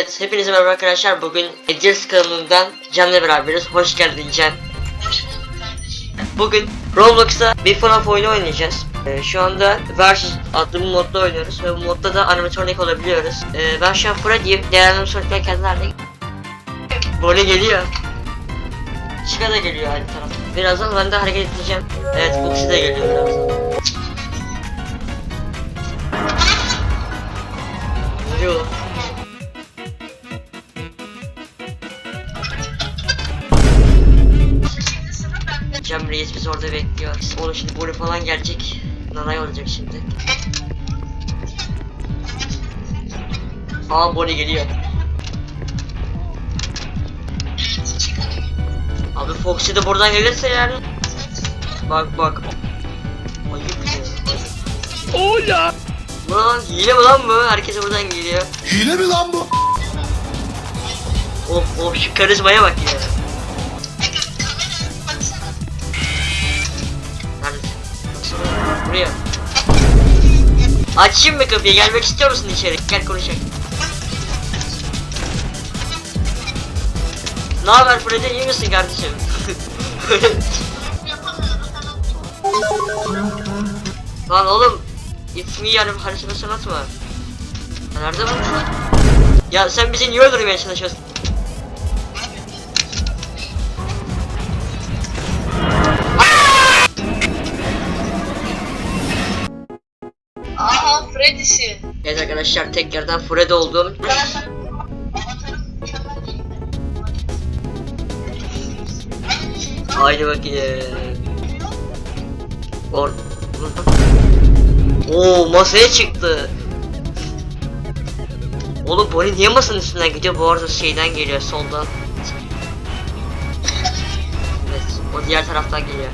Evet, hepinize merhaba arkadaşlar. Bugün Edges kanalından Cem'le beraberiz. Hoş geldin Cem. Hoş bulduk kardeşim. Bugün Roblox'ta bir FNAF oyunu oynayacağız. Ee, şu anda Versus adlı bir modda oynuyoruz ve bu modda da animatronik olabiliyoruz. Ee, ben şu an Freddy'yim. Diğer animatronikler kendi nerede? Böyle geliyor. Chica da geliyor aynı tarafta. Birazdan ben de hareket edeceğim. Evet, Foxy de geliyor birazdan. Cem Reis bizi orada bekliyor. Onun şimdi Bori falan gelecek. Nanay olacak şimdi. Aa Bori geliyor. Abi Foxy de buradan gelirse yani. Bak bak. Ayıp ya. Ola! Bu lan hile mi lan bu? Herkese buradan geliyor. Hile mi lan bu? Of of şu karizmaya bak ya. Buraya. Açayım mı kapıyı? Gelmek istiyor musun içeri? Gel konuşalım. Ne haber Freddy? İyi misin kardeşim? Lan oğlum ismi yani halüsinasyon atma. Ya Nerede bu? Ya sen bizi niye öldürmeye çalışıyorsun? Aha Freddy'si. Evet arkadaşlar tekrardan Fred oldum. Haydi bakayım. Or Oo masaya çıktı. Oğlum Bonnie niye masanın üstünden gidiyor? Bu arada şeyden geliyor soldan. Evet o diğer taraftan geliyor.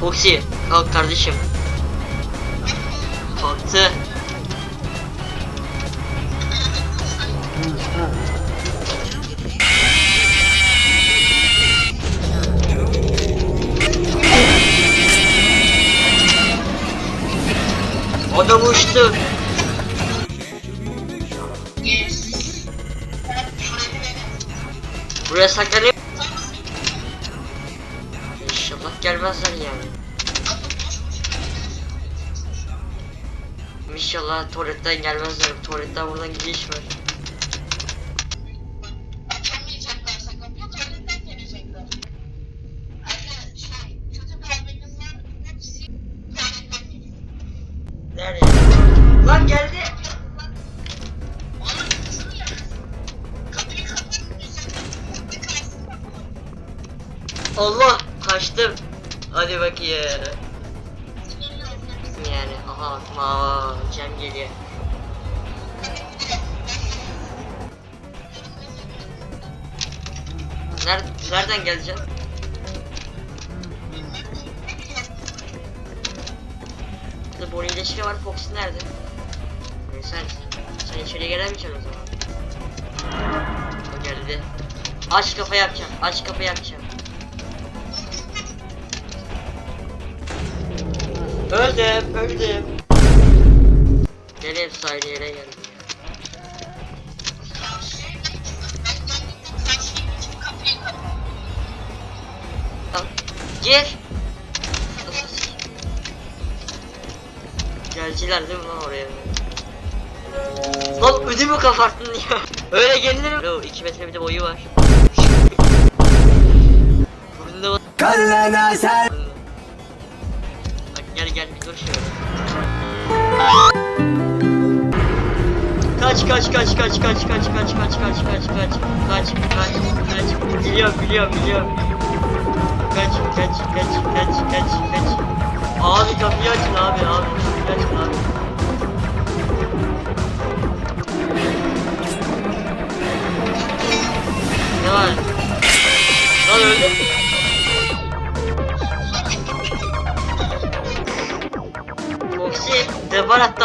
Foxy kalk kardeşim. Kalktı. Adam uçtu. Buraya saklanıyor. İnşallah gelmezler yani. İnşallah tuvaletten gelmezler. Tuvaletten buradan gidiş var. Allah kaçtım. Hadi bakayım. Yani aha ma Cem geliyor. Nerede, nereden geleceğim? Burada Bonnie ile var, Fox nerede? Ee, sen, sen içeriye gelemeyeceksin o zaman. O geldi. Aç kafa yapacağım, aç kafa yapacağım. Öldüm, öldüm. Gene hep aynı yere. Tamam. Gir. Gelciler değil mi lan oraya? Lan ödümü kapattın ya. Öyle gelinir mi? Yo 2 metre bir de boyu var. Burnunda bak. Gel bir şöyle. Kaç kaç kaç kaç kaç kaç kaç kaç kaç kaç kaç kaç kaç kaç biliyorum biliyorum biliyorum kaç kaç kaç kaç kaç kaç abi kapıyı açın abi abi kapıyı açın abi ne var lan öldüm Şimdi depar attı.